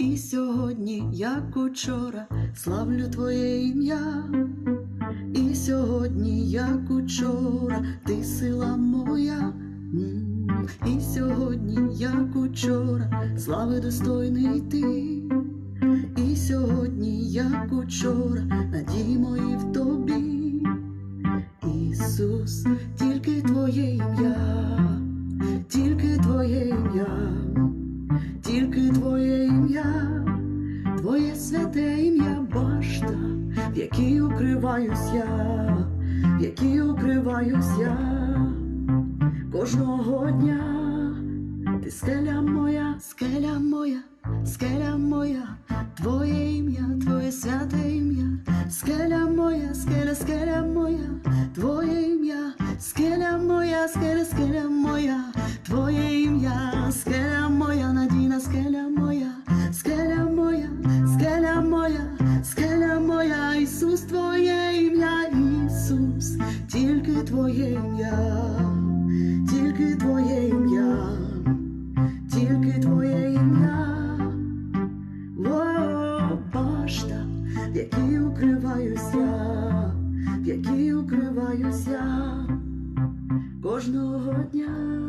І сьогодні, як учора, славлю твоє ім'я. І сьогодні, як учора, ти сила моя. І сьогодні, як учора, слави достойний ти. І сьогодні, як учора, надії мої в тобі. Ісус, тільки твоє ім'я, якій укриваюсь я, в якій укриваюсь я. Кожного дня. Ти скеля моя, скеля моя, скеля моя, твоє ім'я, твоє святе ім'я, скеля моя, скеля, скеля моя, твоє ім'я, скеля моя, скеля, скеля моя, твоє ім'я, тільки твоє ім'я тільки твоє ім'я, башта, в якій укриваюся, в якій укриваюся кожного дня.